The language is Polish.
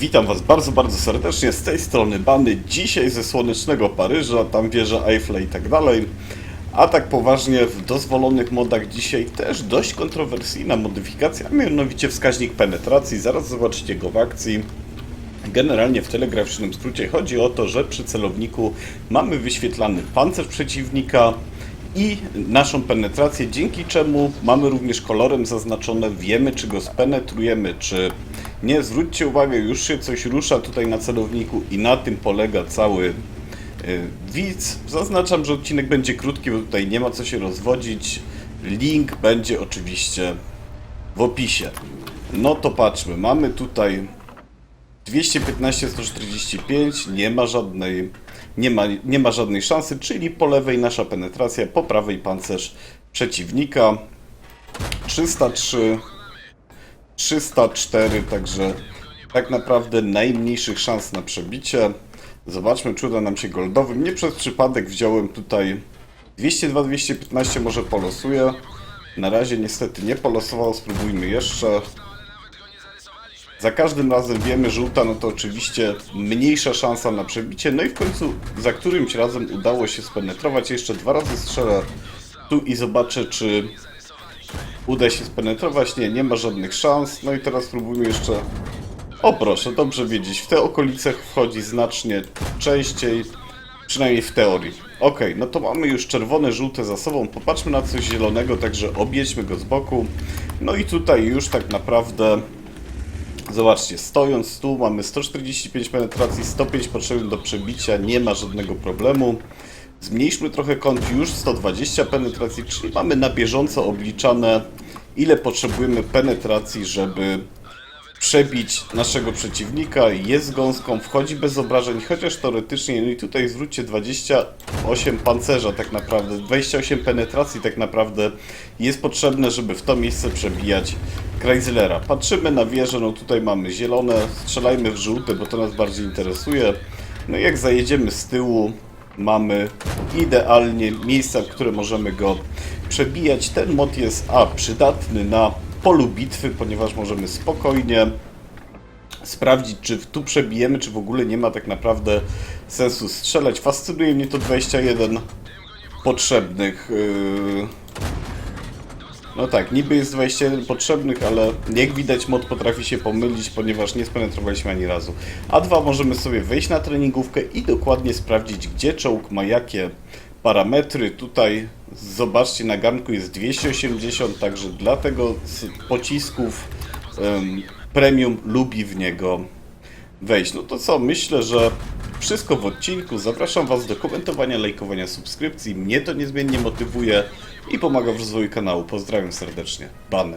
Witam Was bardzo, bardzo serdecznie z tej strony Bany. Dzisiaj ze słonecznego Paryża, tam wieża Eiffla i tak dalej. A tak poważnie, w dozwolonych modach dzisiaj też dość kontrowersyjna modyfikacja, mianowicie wskaźnik penetracji. Zaraz zobaczycie go w akcji. Generalnie w telegraficznym skrócie chodzi o to, że przy celowniku mamy wyświetlany pancerz przeciwnika i naszą penetrację, dzięki czemu mamy również kolorem zaznaczone, wiemy czy go spenetrujemy, czy nie. Zwróćcie uwagę, już się coś rusza tutaj na celowniku i na tym polega cały y, widz. Zaznaczam, że odcinek będzie krótki, bo tutaj nie ma co się rozwodzić. Link będzie oczywiście w opisie. No to patrzmy, mamy tutaj 215 145 nie ma żadnej nie ma, nie ma żadnej szansy, czyli po lewej nasza penetracja, po prawej pancerz przeciwnika 303 304, także tak naprawdę najmniejszych szans na przebicie. Zobaczmy, czy uda nam się goldowym. Nie przez przypadek wziąłem tutaj 202-215, może polosuję. Na razie niestety nie polosował, spróbujmy jeszcze. Za każdym razem wiemy, żółta, no to oczywiście mniejsza szansa na przebicie. No i w końcu za którymś razem udało się spenetrować. Jeszcze dwa razy strzelę tu i zobaczę, czy uda się spenetrować. Nie, nie ma żadnych szans. No i teraz spróbujmy jeszcze... O proszę, dobrze wiedzieć. W te okolice wchodzi znacznie częściej, przynajmniej w teorii. Ok, no to mamy już czerwone, żółte za sobą. Popatrzmy na coś zielonego, także objedźmy go z boku. No i tutaj już tak naprawdę Zobaczcie, stojąc tu mamy 145 penetracji, 105 potrzebnych do przebicia, nie ma żadnego problemu. Zmniejszmy trochę kąt już 120 penetracji, czyli mamy na bieżąco obliczane ile potrzebujemy penetracji, żeby przebić naszego przeciwnika. Jest gąską, wchodzi bez obrażeń, chociaż teoretycznie, no i tutaj zwróćcie 28 pancerza tak naprawdę, 28 penetracji tak naprawdę jest potrzebne, żeby w to miejsce przebijać Chryslera. Patrzymy na wieżę, no tutaj mamy zielone, strzelajmy w żółte, bo to nas bardziej interesuje. No i jak zajedziemy z tyłu, mamy idealnie miejsca, w które możemy go przebijać. Ten mod jest A przydatny na polu bitwy, ponieważ możemy spokojnie sprawdzić, czy tu przebijemy, czy w ogóle nie ma tak naprawdę sensu strzelać. Fascynuje mnie to 21 potrzebnych. Yy... No tak, niby jest 21 potrzebnych, ale jak widać mod potrafi się pomylić, ponieważ nie spenetrowaliśmy ani razu. A dwa możemy sobie wejść na treningówkę i dokładnie sprawdzić, gdzie czołg ma jakie parametry. Tutaj zobaczcie, na garnku jest 280, także dlatego z pocisków em, premium lubi w niego wejść. No to co, myślę, że wszystko w odcinku. Zapraszam Was do komentowania, lajkowania, subskrypcji. Mnie to niezmiennie motywuje i pomaga w rozwoju kanału. Pozdrawiam serdecznie. Bany.